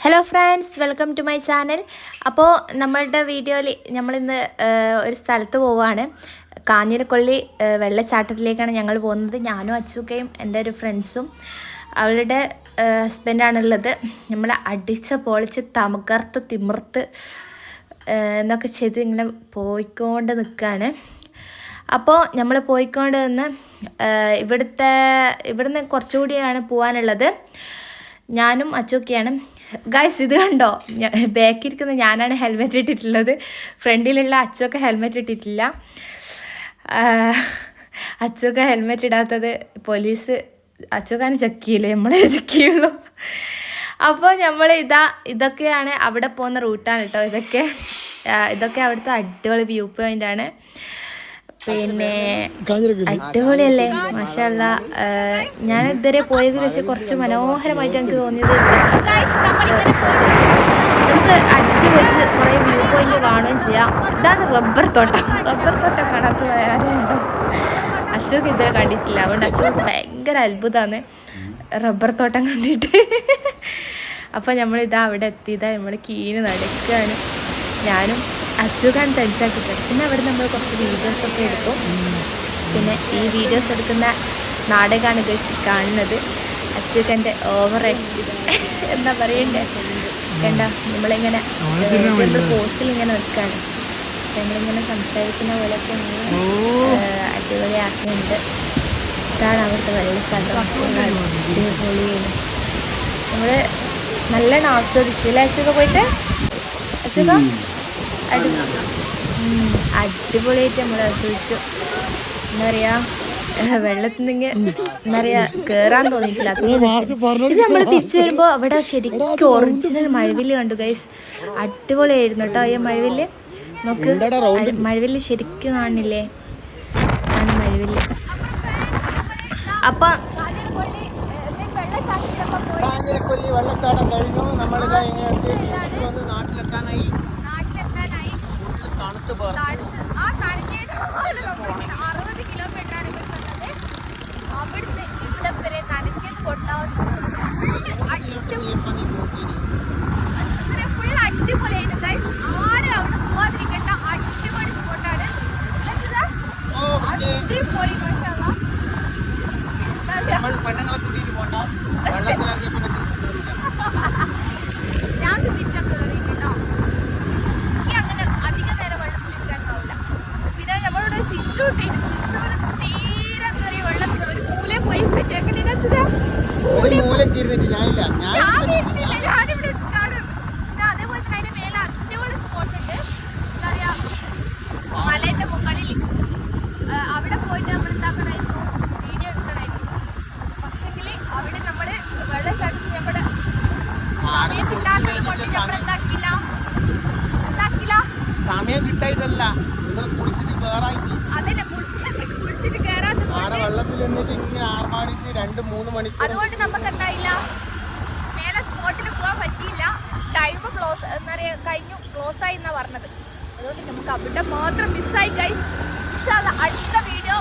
Hello friends welcome to my channel അപ്പോൾ നമ്മളുടെ വീഡിയോയിൽ നമ്മളിന്ന് ഒരു സ്ഥലത്ത് പോവുകയാണ് കാഞ്ഞിരക്കൊള്ളി വെള്ളച്ചാട്ടത്തിലേക്കാണ് ഞങ്ങൾ പോകുന്നത്. ഞാനും അച്ചുക്കയും എന്റെ ഒരു ഫ്രണ്ട്സും അവളുടെ ഹസ്ബൻഡാണുള്ളത് നമ്മൾ അടിച്ച് പൊളിച്ച് തമകർത്ത് തിമിർത്ത് എന്നൊക്കെ ചെയ്ത് ഇങ്ങനെ പോയിക്കൊണ്ട് നിൽക്കുകയാണ് അപ്പോൾ നമ്മൾ പോയിക്കൊണ്ട് നിന്ന് ഇവിടുത്തെ ഇവിടുന്ന് കുറച്ചുകൂടിയാണ് പോകാനുള്ളത് ഞാനും അച്ചൊക്കെയാണ്. ഗൈസ് ഇത് കണ്ടോ? ബാക്കിരിക്കുന്ന ഞാനാണ് ഹെൽമെറ്റ് ഇട്ടിട്ടുള്ളത്. ഫ്രണ്ടിലുള്ള അച്ചൊക്കെ ഹെൽമെറ്റ് ഇട്ടിട്ടില്ല. അച്ചൊക്കെ ഹെൽമെറ്റ് ഇടാത്തത് പോലീസ് അച്ചൊക്കാണ് ചെക്ക് ചെയ്യില്ലേ നമ്മളെ ചെക്ക് ചെയ്യുള്ളൂ. അപ്പോൾ നമ്മൾ ഇതാ ഇതൊക്കെയാണ് അവിടെ പോകുന്ന റൂട്ടാണ് കേട്ടോ ഇതൊക്കെ. ഇതൊക്കെ അവിടുത്തെ അടിപൊളി വ്യൂ പോയിന്റ് ആണ്. പിന്നെ അടിപൊളിയല്ലേ മാഷല്ല ഞാൻ ഇതുവരെ പോയതിൽ വെച്ച് കുറച്ച് മനോഹരമായിട്ട് എനിക്ക് തോന്നിയത്. നമുക്ക് അടിച്ച് വെച്ച് കുറേ വ്യൂ പോയിന്റ് കാണുകയും ചെയ്യാം. ഇതാണ് റബ്ബർ തോട്ടം. റബ്ബർ തോട്ടം കാണാത്ത ആരുണ്ടോ അച്ഛക്ക് ഇതുവരെ കണ്ടിട്ടില്ല. അതുകൊണ്ട് അച്ഛനും ഭയങ്കര അത്ഭുതമാണ് റബ്ബർ തോട്ടം കണ്ടിട്ട്. അപ്പോൾ നമ്മളിതാ അവിടെ എത്തിയതാ നമ്മൾ കീന് നടക്കുകയാണ് ഞാനും അച്ചുഖാൻ ടെൻഷാക്കിയിട്ടുണ്ട് പിന്നെ അവിടെ നമ്മൾ കുറച്ച് വീഡിയോസൊക്കെ എടുക്കും പിന്നെ ഈ വീഡിയോസ് എടുക്കുന്ന നാടകമാണ് ഗസ് കാണുന്നത്. അച്ചുഖന്റെ ഓവർ ആക്ടിങ് എന്താ പറയണ്ടേ? കണ്ട? നമ്മളിങ്ങനെ പോസ്റ്റിൽ ഇങ്ങനെ നിൽക്കുകയാണ് പക്ഷെ നമ്മളിങ്ങനെ സംസാരിക്കുന്ന പോലൊക്കെ അടിപൊളിയാക്കുന്നുണ്ട്. ഇതാണ് അവിടുത്തെ വെള്ളച്ചാട്ടം അടിപൊളിയാണ്. നമ്മൾ നല്ലോണം ആസ്വദിച്ചു. അല്ലേ അച്ഛക്കെ പോയിട്ട്? ഉം, അടിപൊളിയായിട്ട് നമ്മൾ ആസ്വദിച്ചു എന്താ പറയാ നിന്ന് എന്താ പറയാ കേറാൻ തോന്നിയിട്ടില്ല. ഇത് നമ്മൾ തിരിച്ചു വരുമ്പോ അവിടെ ശരിക്കും ഒറിജിനൽ മഴവിൽ കണ്ടു ഗൈസ് അടിപൊളിയായിരുന്നു കേട്ടോ ഈ മഴവിൽ നോക്ക് മഴവിൽ മഴവില്ല് ശരിക്കും കാണില്ലേ ആണ് മഴവില്ല്. അപ്പൊ വെള്ളച്ചാട്ടം കഴിഞ്ഞു. നമ്മളിതാ ഇങ്ങനെ നാട്ടിലെത്താനായി. തണുത്ത് ആ തനിക്കേത് അറുപത് കിലോമീറ്റർ ആണ് ഇവിടുന്നുള്ളത് അവിടുന്ന് ഇവിടെ വരെ നനയ്ക്കത് കൊണ്ടാവും ഫുൾ അടിപൊളിയായിരുന്നു. ഗൈസ് ആരും അവിടെ പോവാതിരിക്കേണ്ട അടിപൊളി സ്പോട്ടാണ് അടിപൊളി നമ്മൾ പെണ്ണുങ്ങളെ കൂട്ടിയിട്ട് പോണ്ട. ഞാനില്ല. ഞാനിവിടെ അതേപോലെ തന്നെ അതിന്റെ മേലെ അടിപൊളി സ്പോട്ട് ഉണ്ട്. എന്താ പറയാ? മലേന്റെ മുകളിൽ. അവിടെ പോയിട്ട് നമ്മൾ വീഡിയോ എടുക്കണമായിരുന്നു. പക്ഷെങ്കിൽ അവിടെ നമ്മൾ വെള്ളച്ചാട്ടത്തിൽ നമ്മുടെ സമയം കിട്ടാത്തത് കൊണ്ട് നമ്മൾ എന്താക്കില്ല? എന്താക്കില്ല? സമയം കിട്ടായിട്ടല്ല. നിങ്ങൾ കുളിച്ചിട്ട് കയറായിട്ട് അതിനെ കുളിച്ചിട്ട് കുളിച്ചിട്ട് കയറാത്തത് ആടെ കൊണ്ട് വെള്ളത്തിൽ നിന്നിട്ട് രണ്ട് അതുകൊണ്ട് നമുക്ക് എന്തായില്ല മേലെ സ്പോട്ടിൽ പോകാൻ പറ്റിയില്ല. ടൈം ക്ലോസ് എന്താ പറയാ കഴിഞ്ഞു. ക്ലോസ് ആയി എന്നാ പറഞ്ഞത്. അതുകൊണ്ട് നമുക്ക് അവിടെ മാത്രം മിസ്സായി കൈ അടുത്ത വീഡിയോ